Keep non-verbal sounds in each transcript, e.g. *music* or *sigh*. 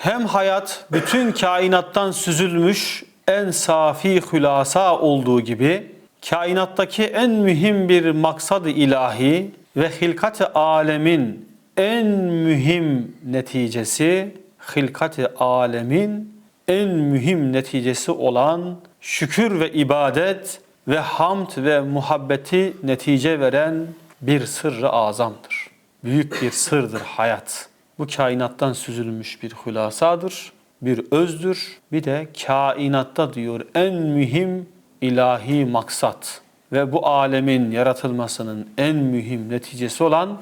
Hem hayat bütün kainattan süzülmüş en safi hülasa olduğu gibi kainattaki en mühim bir maksadı ilahi ve hilkat-ı alemin en mühim neticesi hilkat-ı alemin en mühim neticesi olan şükür ve ibadet ve hamd ve muhabbeti netice veren bir sırrı azamdır. Büyük bir sırdır hayat. Bu kainattan süzülmüş bir hülasadır, bir özdür. Bir de kainatta diyor en mühim ilahi maksat ve bu alemin yaratılmasının en mühim neticesi olan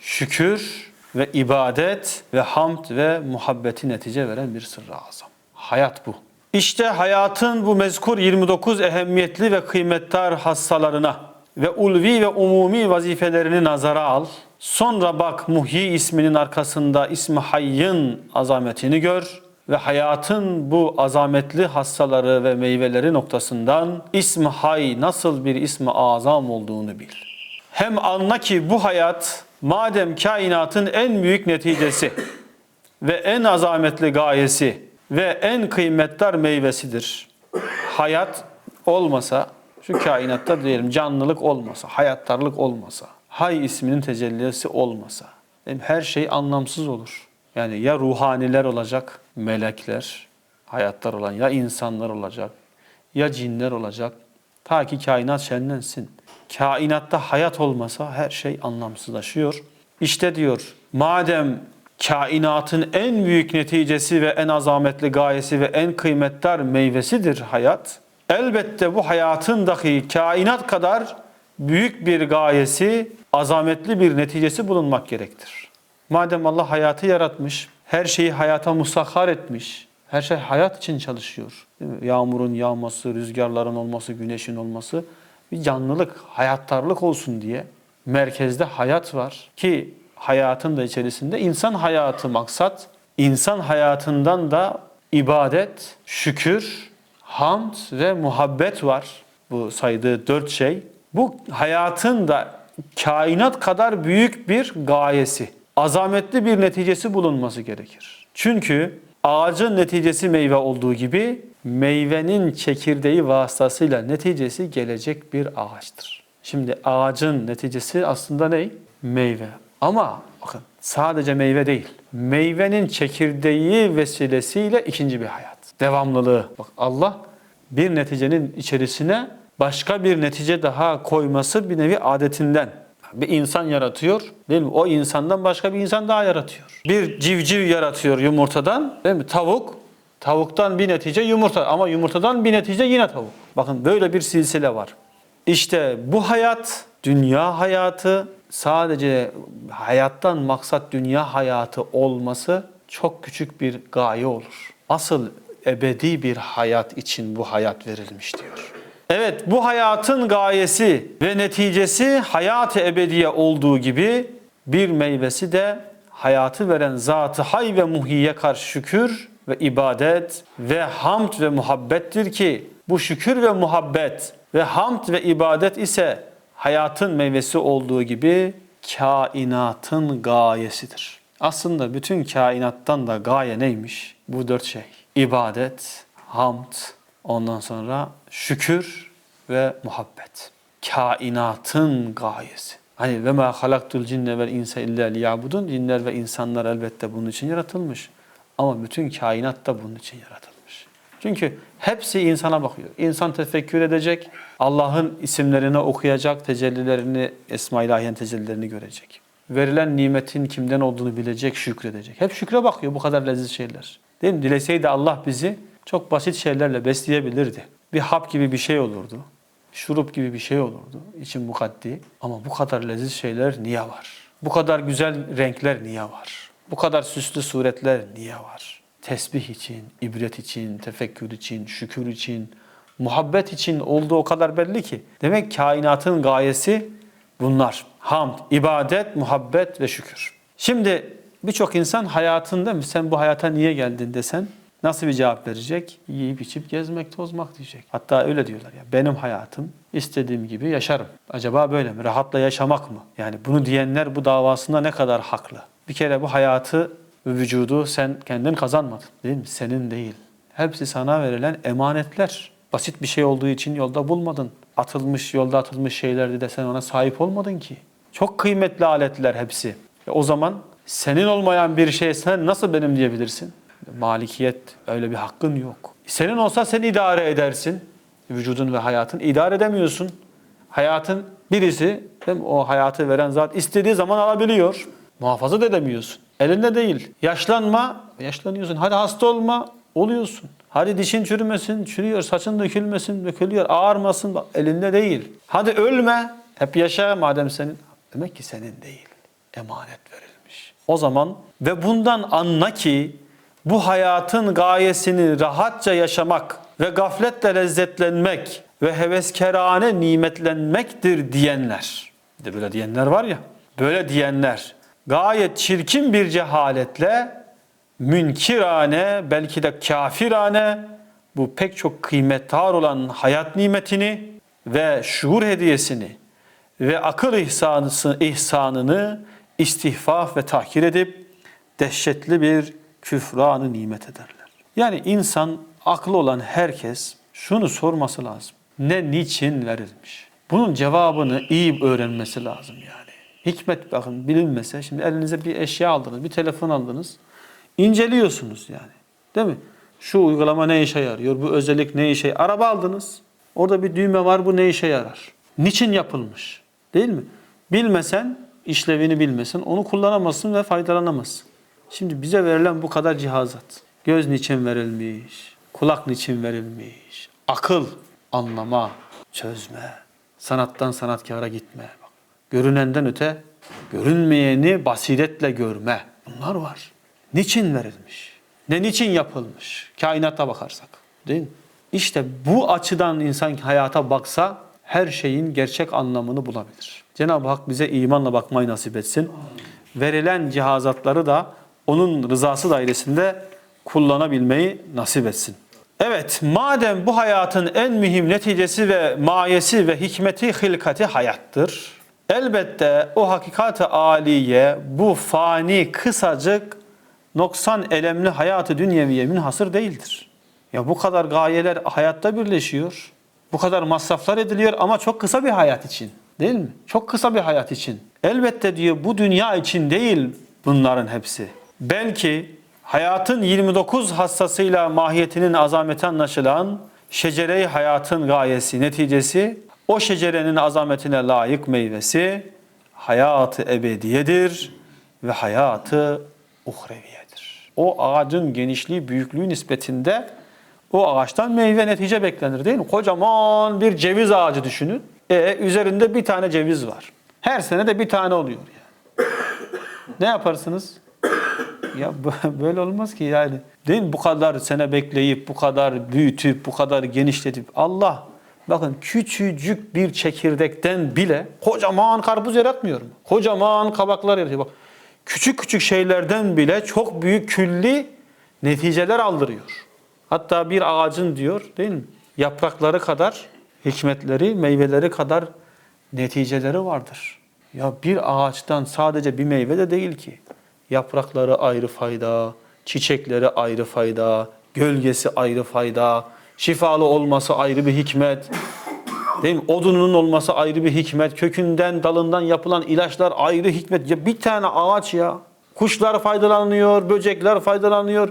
şükür ve ibadet ve hamd ve muhabbeti netice veren bir sırrı azam. Hayat bu. İşte hayatın bu mezkur 29 ehemmiyetli ve kıymetdar hassalarına ve ulvi ve umumi vazifelerini nazara al. Sonra bak Muhyi isminin arkasında ismi Hayy'ın azametini gör ve hayatın bu azametli hassaları ve meyveleri noktasından ismi Hay nasıl bir ismi azam olduğunu bil. Hem anla ki bu hayat madem kainatın en büyük neticesi ve en azametli gayesi ve en kıymetdar meyvesidir. Hayat olmasa, şu kainatta diyelim canlılık olmasa, hayattarlık olmasa, hay isminin tecellisi olmasa, her şey anlamsız olur. Yani ya ruhaniler olacak, melekler, hayattar olan ya insanlar olacak, ya cinler olacak. Ta ki kainat şenlensin. Kainatta hayat olmasa her şey anlamsızlaşıyor. İşte diyor, madem kainatın en büyük neticesi ve en azametli gayesi ve en kıymetdar meyvesidir hayat. Elbette bu hayatın dahi kainat kadar büyük bir gayesi, azametli bir neticesi bulunmak gerektir. Madem Allah hayatı yaratmış, her şeyi hayata musahhar etmiş, her şey hayat için çalışıyor. Yağmurun yağması, rüzgarların olması, güneşin olması bir canlılık, hayattarlık olsun diye merkezde hayat var ki hayatın da içerisinde insan hayatı maksat. İnsan hayatından da ibadet, şükür, hamd ve muhabbet var. Bu saydığı dört şey. Bu hayatın da kainat kadar büyük bir gayesi, azametli bir neticesi bulunması gerekir. Çünkü ağacın neticesi meyve olduğu gibi meyvenin çekirdeği vasıtasıyla neticesi gelecek bir ağaçtır. Şimdi ağacın neticesi aslında ne? Meyve. Ama bakın sadece meyve değil. Meyvenin çekirdeği vesilesiyle ikinci bir hayat. Devamlılığı. Bak Allah bir neticenin içerisine başka bir netice daha koyması bir nevi adetinden. Bir insan yaratıyor, değil mi? O insandan başka bir insan daha yaratıyor. Bir civciv yaratıyor yumurtadan, değil mi? Tavuk, tavuktan bir netice yumurta ama yumurtadan bir netice yine tavuk. Bakın böyle bir silsile var. İşte bu hayat, dünya hayatı sadece hayattan maksat dünya hayatı olması çok küçük bir gaye olur. Asıl ebedi bir hayat için bu hayat verilmiş diyor. Evet bu hayatın gayesi ve neticesi hayat-ı ebediye olduğu gibi bir meyvesi de hayatı veren zatı hay ve muhiye karşı şükür ve ibadet ve hamd ve muhabbettir ki bu şükür ve muhabbet ve hamd ve ibadet ise hayatın meyvesi olduğu gibi kainatın gayesidir. Aslında bütün kainattan da gaye neymiş? Bu dört şey. İbadet, hamd, ondan sonra şükür ve muhabbet. Kainatın gayesi. Hani ve ma halaktul cinne vel insa illa liyabudun. Cinler ve insanlar elbette bunun için yaratılmış. Ama bütün kainat da bunun için yaratılmış. Çünkü hepsi insana bakıyor. İnsan tefekkür edecek, Allah'ın isimlerini okuyacak, tecellilerini, Esma-i tecellilerini görecek. Verilen nimetin kimden olduğunu bilecek, şükredecek. Hep şükre bakıyor bu kadar leziz şeyler. Değil mi? Dileseydi Allah bizi çok basit şeylerle besleyebilirdi. Bir hap gibi bir şey olurdu. Şurup gibi bir şey olurdu. için mukaddi. Ama bu kadar leziz şeyler niye var? Bu kadar güzel renkler niye var? Bu kadar süslü suretler niye var? Tesbih için, ibret için, tefekkür için, şükür için, muhabbet için olduğu o kadar belli ki. Demek kainatın gayesi bunlar. Hamd, ibadet, muhabbet ve şükür. Şimdi birçok insan hayatında sen bu hayata niye geldin desen nasıl bir cevap verecek? Yiyip içip gezmek, tozmak diyecek. Hatta öyle diyorlar ya benim hayatım istediğim gibi yaşarım. Acaba böyle mi? Rahatla yaşamak mı? Yani bunu diyenler bu davasında ne kadar haklı? Bir kere bu hayatı Ve vücudu sen kendin kazanmadın değil mi? Senin değil. Hepsi sana verilen emanetler. Basit bir şey olduğu için yolda bulmadın. Atılmış, yolda atılmış şeylerdi de sen ona sahip olmadın ki. Çok kıymetli aletler hepsi. E o zaman senin olmayan bir şey sen nasıl benim diyebilirsin? Malikiyet öyle bir hakkın yok. Senin olsa sen idare edersin. Vücudun ve hayatın idare edemiyorsun. Hayatın birisi değil mi? o hayatı veren zat istediği zaman alabiliyor. Muhafaza da edemiyorsun. Elinde değil. Yaşlanma, yaşlanıyorsun. Hadi hasta olma, oluyorsun. Hadi dişin çürümesin, çürüyor. Saçın dökülmesin, dökülüyor. Ağarmasın, bak elinde değil. Hadi ölme, hep yaşa madem senin. Demek ki senin değil. Emanet verilmiş. O zaman ve bundan anla ki bu hayatın gayesini rahatça yaşamak ve gafletle lezzetlenmek ve heveskerane nimetlenmektir diyenler. Bir de böyle diyenler var ya. Böyle diyenler gayet çirkin bir cehaletle münkirane belki de kafirane bu pek çok kıymetdar olan hayat nimetini ve şuur hediyesini ve akıl ihsanısı, ihsanını istihfaf ve tahkir edip dehşetli bir küfranı nimet ederler. Yani insan aklı olan herkes şunu sorması lazım. Ne niçin verilmiş? Bunun cevabını iyi öğrenmesi lazım yani. Hikmet bakın bilinmese şimdi elinize bir eşya aldınız, bir telefon aldınız. inceliyorsunuz yani. Değil mi? Şu uygulama ne işe yarıyor? Bu özellik ne işe Araba aldınız. Orada bir düğme var bu ne işe yarar? Niçin yapılmış? Değil mi? Bilmesen, işlevini bilmesen onu kullanamazsın ve faydalanamazsın. Şimdi bize verilen bu kadar cihazat. Göz niçin verilmiş? Kulak niçin verilmiş? Akıl, anlama, çözme. Sanattan sanatkara gitme. Bak, görünenden öte görünmeyeni basiretle görme. Bunlar var. Niçin verilmiş? Ne niçin yapılmış? Kainata bakarsak. Değil mi? İşte bu açıdan insan hayata baksa her şeyin gerçek anlamını bulabilir. Cenab-ı Hak bize imanla bakmayı nasip etsin. Verilen cihazatları da onun rızası dairesinde kullanabilmeyi nasip etsin. Evet, madem bu hayatın en mühim neticesi ve mayesi ve hikmeti hilkati hayattır. Elbette o hakikat-ı aliye bu fani kısacık noksan elemli hayatı dünyeviye münhasır değildir. Ya bu kadar gayeler hayatta birleşiyor. Bu kadar masraflar ediliyor ama çok kısa bir hayat için. Değil mi? Çok kısa bir hayat için. Elbette diyor bu dünya için değil bunların hepsi. Belki hayatın 29 hassasıyla mahiyetinin azameti anlaşılan şecere-i hayatın gayesi, neticesi o şecerenin azametine layık meyvesi hayatı ebediyedir ve hayatı uhreviyedir. O ağacın genişliği, büyüklüğü nispetinde o ağaçtan meyve netice beklenir değil mi? Kocaman bir ceviz ağacı düşünün. E üzerinde bir tane ceviz var. Her sene de bir tane oluyor yani. ne yaparsınız? Ya böyle olmaz ki yani. Değil mi? Bu kadar sene bekleyip, bu kadar büyütüp, bu kadar genişletip Allah bakın küçücük bir çekirdekten bile kocaman karpuz yaratmıyor mu? Kocaman kabaklar yaratıyor. Bak küçük küçük şeylerden bile çok büyük külli neticeler aldırıyor. Hatta bir ağacın diyor değil mi? Yaprakları kadar hikmetleri, meyveleri kadar neticeleri vardır. Ya bir ağaçtan sadece bir meyve de değil ki. Yaprakları ayrı fayda, çiçekleri ayrı fayda, gölgesi ayrı fayda, şifalı olması ayrı bir hikmet. Değil mi? Odunun olması ayrı bir hikmet. Kökünden, dalından yapılan ilaçlar ayrı hikmet. Ya bir tane ağaç ya. Kuşlar faydalanıyor, böcekler faydalanıyor.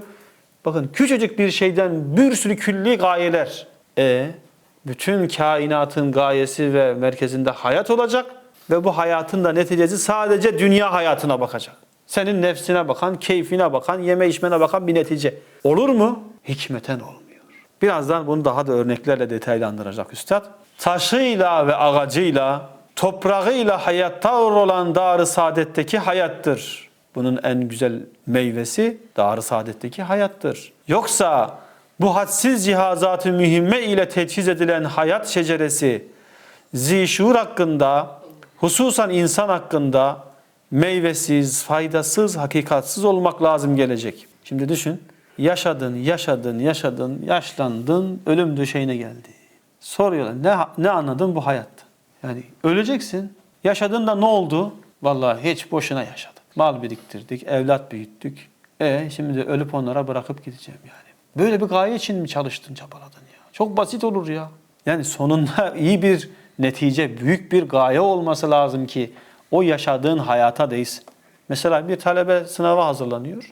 Bakın küçücük bir şeyden bir sürü külli gayeler. E bütün kainatın gayesi ve merkezinde hayat olacak ve bu hayatın da neticesi sadece dünya hayatına bakacak. Senin nefsine bakan, keyfine bakan, yeme içmene bakan bir netice. Olur mu? Hikmeten olmuyor. Birazdan bunu daha da örneklerle detaylandıracak üstad. Taşıyla ve ağacıyla, toprağıyla hayatta olan dar-ı saadetteki hayattır. Bunun en güzel meyvesi dar-ı saadetteki hayattır. Yoksa bu hadsiz cihazatı mühimme ile teçhiz edilen hayat şeceresi zişur hakkında, hususan insan hakkında meyvesiz, faydasız, hakikatsız olmak lazım gelecek. Şimdi düşün, yaşadın, yaşadın, yaşadın, yaşlandın, ölüm döşeğine geldi. Soruyorlar, ne, ne anladın bu hayatta? Yani öleceksin, yaşadın da ne oldu? Vallahi hiç boşuna yaşadık. Mal biriktirdik, evlat büyüttük. E şimdi ölüp onlara bırakıp gideceğim yani. Böyle bir gaye için mi çalıştın, çabaladın ya? Çok basit olur ya. Yani sonunda iyi bir netice, büyük bir gaye olması lazım ki o yaşadığın hayata değsin. Mesela bir talebe sınava hazırlanıyor.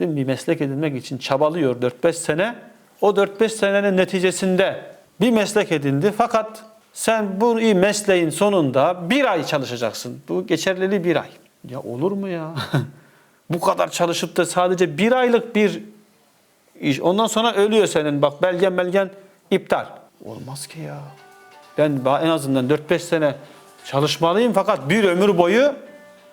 Değil mi? Bir meslek edinmek için çabalıyor 4-5 sene. O 4-5 senenin neticesinde bir meslek edindi. Fakat sen bu mesleğin sonunda bir ay çalışacaksın. Bu geçerliliği bir ay. Ya olur mu ya? *laughs* bu kadar çalışıp da sadece bir aylık bir iş. Ondan sonra ölüyor senin. Bak belgen belgen iptal. Olmaz ki ya. Ben en azından 4-5 sene çalışmalıyım fakat bir ömür boyu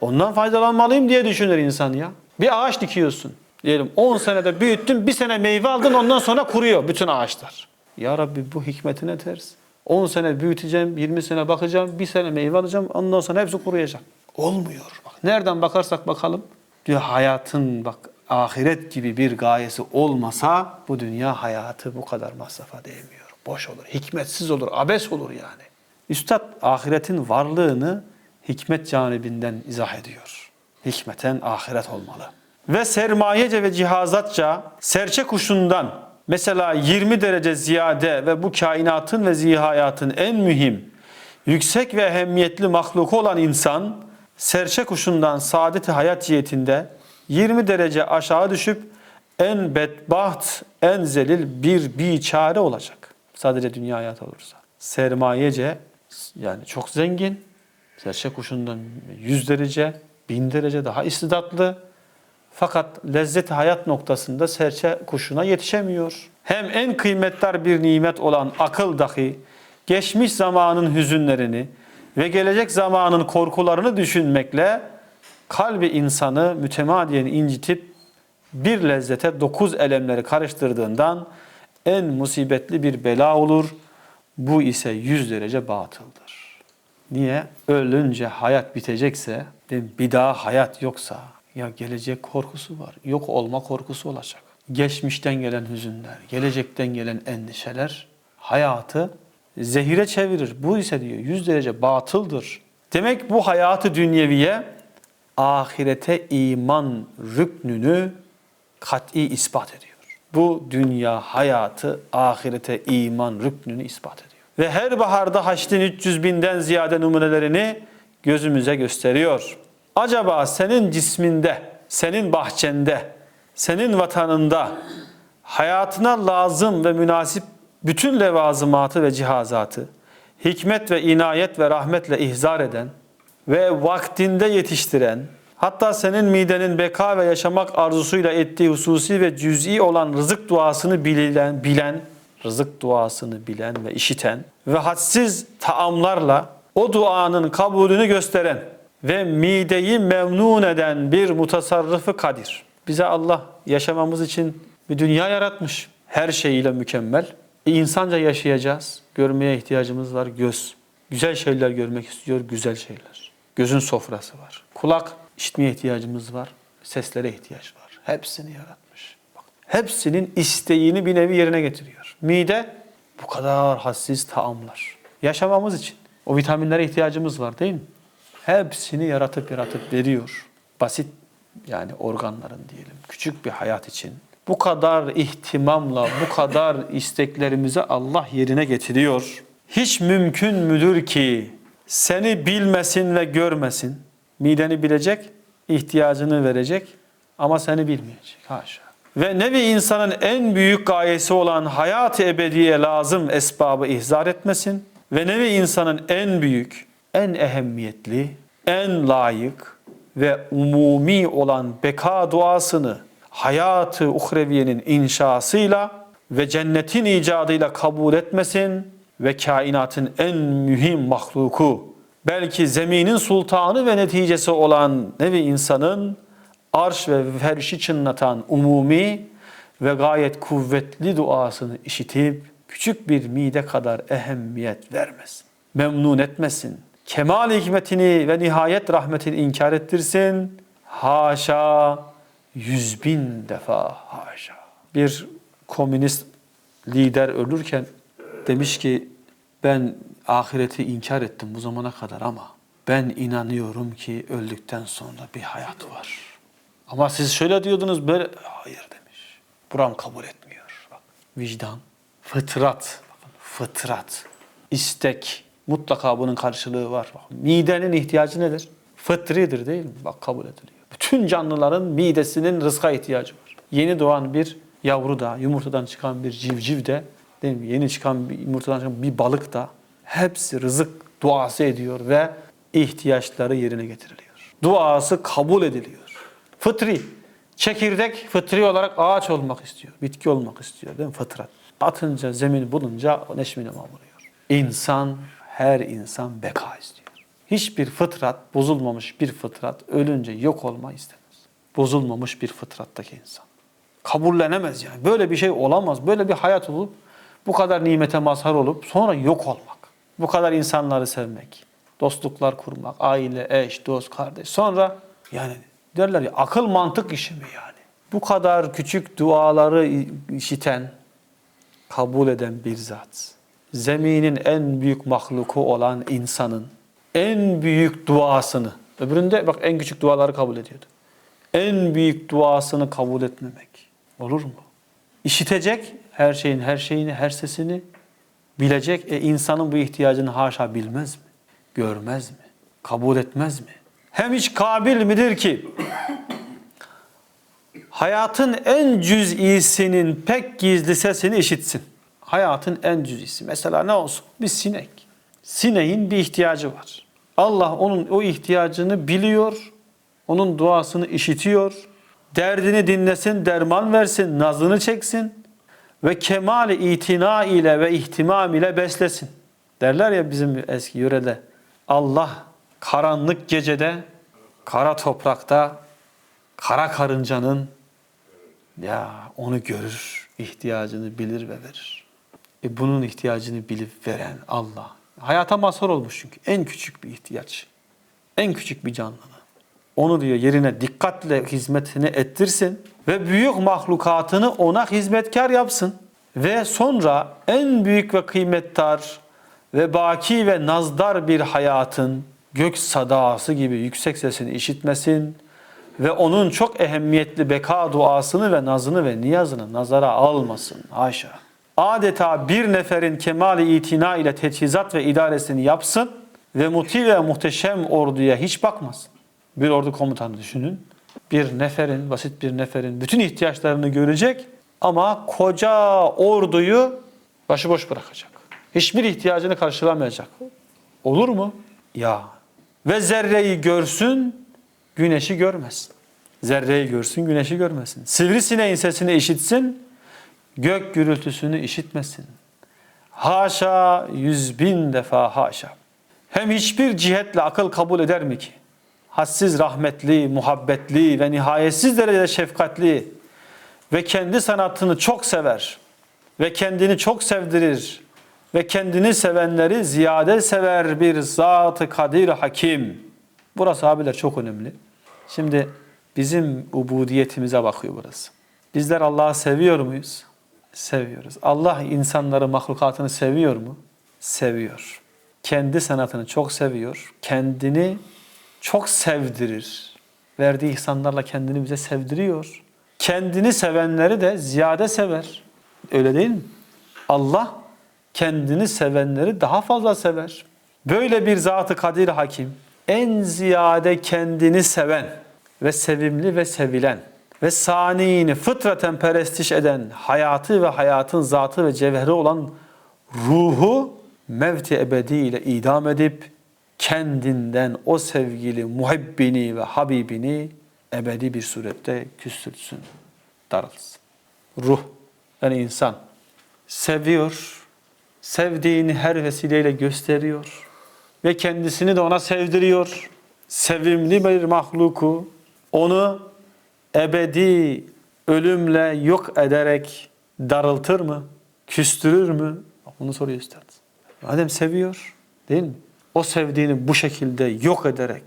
ondan faydalanmalıyım diye düşünür insan ya. Bir ağaç dikiyorsun. Diyelim 10 senede büyüttün, bir sene meyve aldın ondan sonra kuruyor bütün ağaçlar. Ya Rabbi bu hikmetine ters. 10 sene büyüteceğim, 20 sene bakacağım, bir sene meyve alacağım ondan sonra hepsi kuruyacak. Olmuyor. Bak, nereden bakarsak bakalım diyor hayatın bak ahiret gibi bir gayesi olmasa bu dünya hayatı bu kadar masrafa değmiyor. Boş olur, hikmetsiz olur, abes olur yani. Üstad ahiretin varlığını hikmet canibinden izah ediyor. Hikmeten ahiret olmalı. Ve sermayece ve cihazatça serçe kuşundan mesela 20 derece ziyade ve bu kainatın ve zihayatın en mühim, yüksek ve ehemmiyetli mahluku olan insan serçe kuşundan saadeti hayat cihetinde 20 derece aşağı düşüp en bedbaht, en zelil bir biçare olacak. Sadece dünya hayatı olursa. Sermayece yani çok zengin, serçe kuşundan 100 derece, 1000 derece daha istidatlı. Fakat lezzet hayat noktasında serçe kuşuna yetişemiyor. Hem en kıymetli bir nimet olan akıl dahi geçmiş zamanın hüzünlerini ve gelecek zamanın korkularını düşünmekle kalbi insanı mütemadiyen incitip bir lezzete dokuz elemleri karıştırdığından en musibetli bir bela olur. Bu ise yüz derece batıldır. Niye? Ölünce hayat bitecekse, bir daha hayat yoksa, ya gelecek korkusu var, yok olma korkusu olacak. Geçmişten gelen hüzünler, gelecekten gelen endişeler hayatı zehire çevirir. Bu ise diyor yüz derece batıldır. Demek bu hayatı dünyeviye ahirete iman rüknünü kat'i ispat ediyor. Bu dünya hayatı ahirete iman rüknünü ispat ediyor. Ve her baharda haçlin 300 binden ziyade numunelerini gözümüze gösteriyor. Acaba senin cisminde, senin bahçende, senin vatanında hayatına lazım ve münasip bütün levazımatı ve cihazatı hikmet ve inayet ve rahmetle ihzar eden ve vaktinde yetiştiren, hatta senin midenin beka ve yaşamak arzusuyla ettiği hususi ve cüz'i olan rızık duasını bilen, bilen, rızık duasını bilen ve işiten ve hadsiz taamlarla o duanın kabulünü gösteren ve mideyi memnun eden bir mutasarrıfı kadir. Bize Allah yaşamamız için bir dünya yaratmış. Her şeyiyle mükemmel. E, insanca yaşayacağız. Görmeye ihtiyacımız var. Göz. Güzel şeyler görmek istiyor. Güzel şeyler. Gözün sofrası var. Kulak. işitmeye ihtiyacımız var. Seslere ihtiyaç var. Hepsini yaratmış. Bak, hepsinin isteğini bir nevi yerine getiriyor. Mide bu kadar hassiz taamlar. Yaşamamız için. O vitaminlere ihtiyacımız var değil mi? Hepsini yaratıp yaratıp veriyor. Basit yani organların diyelim. Küçük bir hayat için. Bu kadar ihtimamla, bu kadar isteklerimizi Allah yerine getiriyor. Hiç mümkün müdür ki seni bilmesin ve görmesin. Mideni bilecek, ihtiyacını verecek ama seni bilmeyecek. Haşa. Ve nevi insanın en büyük gayesi olan hayat-ı ebediye lazım esbabı ihzar etmesin. Ve nevi insanın en büyük, en ehemmiyetli, en layık ve umumi olan beka duasını hayatı uhreviyenin inşasıyla ve cennetin icadıyla kabul etmesin ve kainatın en mühim mahluku belki zeminin sultanı ve neticesi olan nevi insanın arş ve ferşi çınlatan umumi ve gayet kuvvetli duasını işitip küçük bir mide kadar ehemmiyet vermesin. Memnun etmesin. Kemal hikmetini ve nihayet rahmetini inkar ettirsin. Haşa yüz bin defa haşa. Bir komünist lider ölürken demiş ki ben ahireti inkar ettim bu zamana kadar ama ben inanıyorum ki öldükten sonra bir hayat var. Ama siz şöyle diyordunuz böyle hayır demiş. Buram kabul etmiyor. Bak, vicdan, fıtrat, bakın, fıtrat, istek mutlaka bunun karşılığı var. Bak, midenin ihtiyacı nedir? Fıtridir değil mi? Bak kabul ediliyor. Bütün canlıların midesinin rızka ihtiyacı var. Yeni doğan bir yavru da, yumurtadan çıkan bir civciv de, değil mi? Yeni çıkan bir yumurtadan çıkan bir balık da hepsi rızık duası ediyor ve ihtiyaçları yerine getiriliyor. Duası kabul ediliyor. Fıtri. Çekirdek fıtri olarak ağaç olmak istiyor. Bitki olmak istiyor değil mi? Fıtrat. Atınca, zemin bulunca neşmine vuruyor. İnsan, her insan beka istiyor. Hiçbir fıtrat, bozulmamış bir fıtrat ölünce yok olma istemez. Bozulmamış bir fıtrattaki insan. Kabullenemez yani. Böyle bir şey olamaz. Böyle bir hayat olup, bu kadar nimete mazhar olup sonra yok olmak. Bu kadar insanları sevmek, dostluklar kurmak, aile, eş, dost, kardeş. Sonra yani derler ya akıl mantık işi mi yani? Bu kadar küçük duaları işiten, kabul eden bir zat. Zeminin en büyük mahluku olan insanın en büyük duasını, öbüründe bak en küçük duaları kabul ediyordu. En büyük duasını kabul etmemek olur mu? İşitecek her şeyin her şeyini, her sesini bilecek. E insanın bu ihtiyacını haşa bilmez mi? Görmez mi? Kabul etmez mi? Hem hiç kabil midir ki hayatın en cüz'isinin pek gizli sesini işitsin. Hayatın en cüz'isi. Mesela ne olsun? Bir sinek. Sineğin bir ihtiyacı var. Allah onun o ihtiyacını biliyor. Onun duasını işitiyor. Derdini dinlesin, derman versin, nazını çeksin ve kemali itina ile ve ihtimam ile beslesin. Derler ya bizim eski yörede. Allah karanlık gecede, kara toprakta, kara karıncanın ya onu görür, ihtiyacını bilir ve verir. E bunun ihtiyacını bilip veren Allah. Hayata mazhar olmuş çünkü. En küçük bir ihtiyaç. En küçük bir canlının. Onu diyor yerine dikkatle hizmetini ettirsin ve büyük mahlukatını ona hizmetkar yapsın. Ve sonra en büyük ve kıymetdar ve baki ve nazdar bir hayatın gök sadası gibi yüksek sesini işitmesin ve onun çok ehemmiyetli beka duasını ve nazını ve niyazını nazara almasın. Haşa. Adeta bir neferin kemali itina ile teçhizat ve idaresini yapsın ve muti ve muhteşem orduya hiç bakmasın. Bir ordu komutanı düşünün. Bir neferin, basit bir neferin bütün ihtiyaçlarını görecek ama koca orduyu başıboş bırakacak. Hiçbir ihtiyacını karşılamayacak. Olur mu? Ya. Ve zerreyi görsün, güneşi görmesin. Zerreyi görsün, güneşi görmesin. Sivrisineğin sesini işitsin, gök gürültüsünü işitmesin. Haşa yüz bin defa haşa. Hem hiçbir cihetle akıl kabul eder mi ki? Hassiz rahmetli, muhabbetli ve nihayetsiz derecede şefkatli ve kendi sanatını çok sever ve kendini çok sevdirir ve kendini sevenleri ziyade sever bir zat-ı kadir hakim. Burası abiler çok önemli. Şimdi bizim ubudiyetimize bakıyor burası. Bizler Allah'ı seviyor muyuz? Seviyoruz. Allah insanları, mahlukatını seviyor mu? Seviyor. Kendi sanatını çok seviyor. Kendini çok sevdirir. Verdiği ihsanlarla kendini bize sevdiriyor. Kendini sevenleri de ziyade sever. Öyle değil mi? Allah kendini sevenleri daha fazla sever. Böyle bir zatı kadir hakim, en ziyade kendini seven ve sevimli ve sevilen ve saniini fıtraten perestiş eden hayatı ve hayatın zatı ve cevheri olan ruhu mevti ebedi ile idam edip kendinden o sevgili muhibbini ve habibini ebedi bir surette küstürsün, darılsın. Ruh, yani insan seviyor, sevdiğini her vesileyle gösteriyor ve kendisini de ona sevdiriyor. Sevimli bir mahluku onu ebedi ölümle yok ederek darıltır mı? Küstürür mü? Bunu soruyor üstad. Madem seviyor değil mi? O sevdiğini bu şekilde yok ederek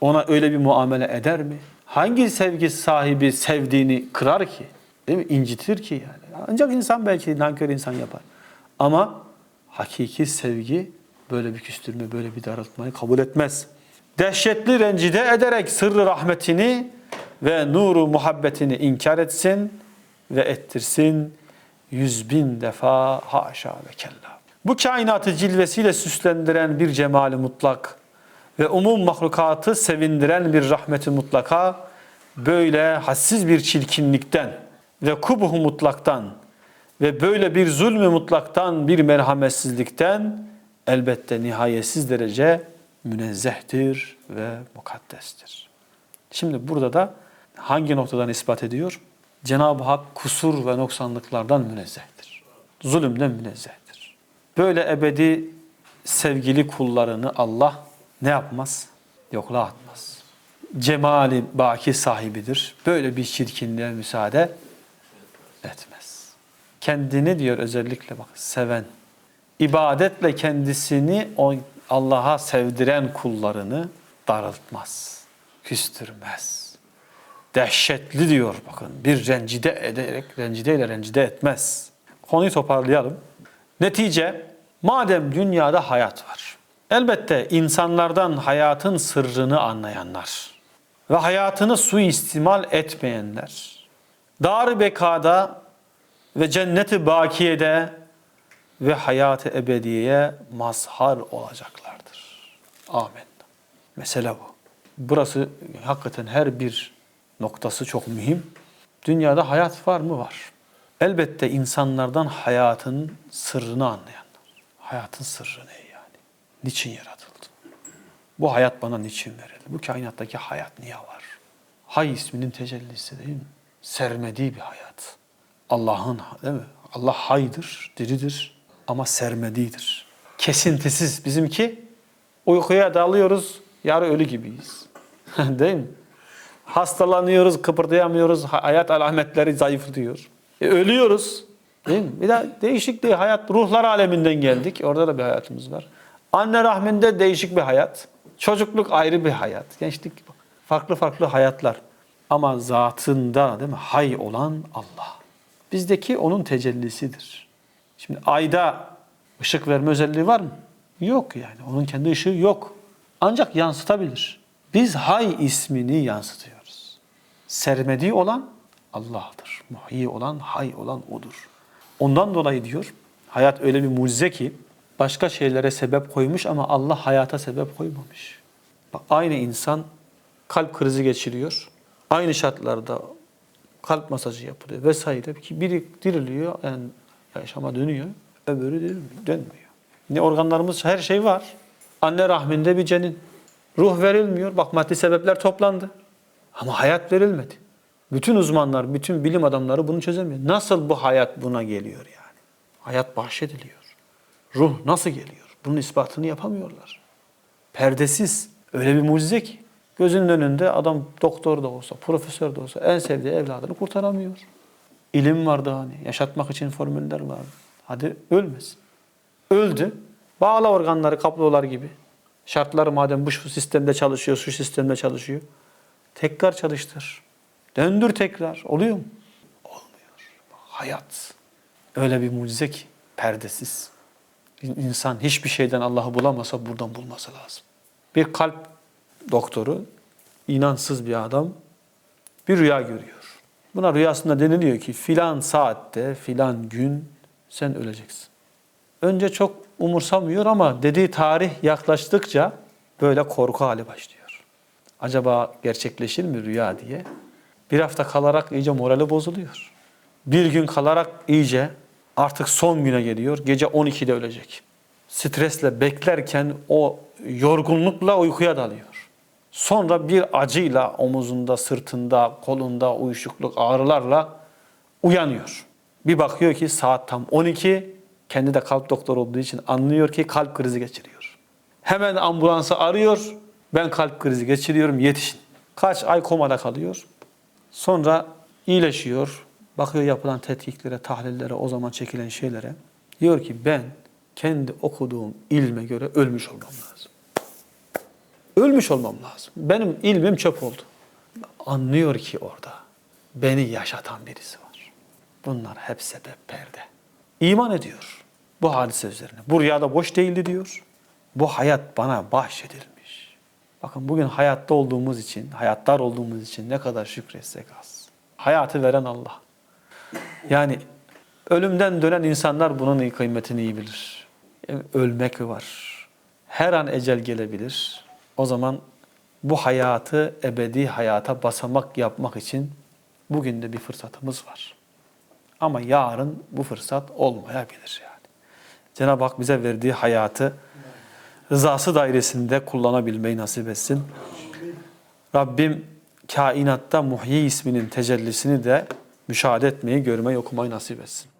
ona öyle bir muamele eder mi? Hangi sevgi sahibi sevdiğini kırar ki? Değil mi? İncitir ki yani. Ancak insan belki nankör insan yapar. Ama hakiki sevgi böyle bir küstürme, böyle bir daraltmayı kabul etmez. Dehşetli rencide ederek sırrı rahmetini ve nuru muhabbetini inkar etsin ve ettirsin yüz bin defa haşa ve kella. Bu kainatı cilvesiyle süslendiren bir cemali mutlak ve umum mahlukatı sevindiren bir rahmeti mutlaka böyle hassiz bir çirkinlikten ve kubuhu mutlaktan ve böyle bir zulmü mutlaktan bir merhametsizlikten elbette nihayetsiz derece münezzehtir ve mukaddestir. Şimdi burada da hangi noktadan ispat ediyor? Cenab-ı Hak kusur ve noksanlıklardan münezzehtir. Zulümden münezzehtir. Böyle ebedi sevgili kullarını Allah ne yapmaz? Yokluğa atmaz. Cemali baki sahibidir. Böyle bir çirkinliğe müsaade etmez. Kendini diyor özellikle bak seven, ibadetle kendisini Allah'a sevdiren kullarını darıltmaz, küstürmez. Dehşetli diyor bakın bir rencide ederek, rencideyle rencide etmez. Konuyu toparlayalım. Netice, madem dünyada hayat var, elbette insanlardan hayatın sırrını anlayanlar ve hayatını suistimal etmeyenler, dar bekada ve cenneti bakiyede ve hayatı ebediyeye mazhar olacaklardır. Amin. Mesele bu. Burası hakikaten her bir noktası çok mühim. Dünyada hayat var mı? Var. Elbette insanlardan hayatın sırrını anlayanlar. Hayatın sırrı ne yani? Niçin yaratıldı? Bu hayat bana niçin verildi? Bu kainattaki hayat niye var? Hay isminin tecellisi değil mi? Sermediği bir hayat. Allah'ın değil mi? Allah haydır, diridir ama sermediğidir. Kesintisiz. Bizimki uykuya dalıyoruz, yarı ölü gibiyiz. *laughs* değil mi? Hastalanıyoruz, kıpırdayamıyoruz, hayat alametleri zayıflıyor. E, ölüyoruz. Değil mi? Bir de değişik bir hayat. Ruhlar aleminden geldik. Orada da bir hayatımız var. Anne rahminde değişik bir hayat. Çocukluk ayrı bir hayat. Gençlik farklı farklı hayatlar. Ama zatında değil mi? Hay olan Allah. Bizdeki onun tecellisidir. Şimdi ayda ışık verme özelliği var mı? Yok yani. Onun kendi ışığı yok. Ancak yansıtabilir. Biz hay ismini yansıtıyoruz. Sermediği olan Allah'tır. Muhyi olan, hay olan O'dur. Ondan dolayı diyor, hayat öyle bir mucize ki başka şeylere sebep koymuş ama Allah hayata sebep koymamış. Bak aynı insan kalp krizi geçiriyor. Aynı şartlarda kalp masajı yapılıyor vesaire. Ki biri diriliyor, yani yaşama dönüyor, öbürü dirilmiyor, dönmüyor. Ne organlarımız, her şey var. Anne rahminde bir cenin. Ruh verilmiyor. Bak maddi sebepler toplandı. Ama hayat verilmedi. Bütün uzmanlar, bütün bilim adamları bunu çözemiyor. Nasıl bu hayat buna geliyor yani? Hayat bahşediliyor. Ruh nasıl geliyor? Bunun ispatını yapamıyorlar. Perdesiz. Öyle bir mucize ki. Gözünün önünde adam doktor da olsa, profesör de olsa en sevdiği evladını kurtaramıyor. İlim vardı hani. Yaşatmak için formüller vardı. Hadi ölmesin. Öldü. Bağla organları kablolar gibi. Şartları madem bu şu sistemde çalışıyor, şu sistemde çalışıyor. Tekrar çalıştır. Döndür tekrar. Oluyor mu? Olmuyor. Hayat. Öyle bir mucize ki perdesiz. İnsan hiçbir şeyden Allah'ı bulamasa buradan bulması lazım. Bir kalp doktoru, inansız bir adam bir rüya görüyor. Buna rüyasında deniliyor ki filan saatte, filan gün sen öleceksin. Önce çok umursamıyor ama dediği tarih yaklaştıkça böyle korku hali başlıyor. Acaba gerçekleşir mi rüya diye. Bir hafta kalarak iyice morali bozuluyor. Bir gün kalarak iyice artık son güne geliyor. Gece 12'de ölecek. Stresle beklerken o yorgunlukla uykuya dalıyor. Sonra bir acıyla omuzunda, sırtında, kolunda uyuşukluk, ağrılarla uyanıyor. Bir bakıyor ki saat tam 12, kendi de kalp doktoru olduğu için anlıyor ki kalp krizi geçiriyor. Hemen ambulansı arıyor. Ben kalp krizi geçiriyorum yetişin. Kaç ay komada kalıyor. Sonra iyileşiyor. Bakıyor yapılan tetkiklere, tahlillere, o zaman çekilen şeylere. Diyor ki ben kendi okuduğum ilme göre ölmüş olmam lazım. Ölmüş olmam lazım. Benim ilmim çöp oldu. Anlıyor ki orada beni yaşatan birisi var. Bunlar hep sebep perde. İman ediyor bu hadise üzerine. Bu rüyada boş değildi diyor. Bu hayat bana bahşedilmiş. Bakın bugün hayatta olduğumuz için, hayatlar olduğumuz için ne kadar şükretsek az. Hayatı veren Allah. Yani ölümden dönen insanlar bunun kıymetini iyi bilir. Yani ölmek var. Her an ecel gelebilir. O zaman bu hayatı ebedi hayata basamak yapmak için bugün de bir fırsatımız var. Ama yarın bu fırsat olmayabilir yani. Cenab-ı Hak bize verdiği hayatı rızası dairesinde kullanabilmeyi nasip etsin. Rabbim kainatta Muhyi isminin tecellisini de müşahede etmeyi, görmeyi, okumayı nasip etsin.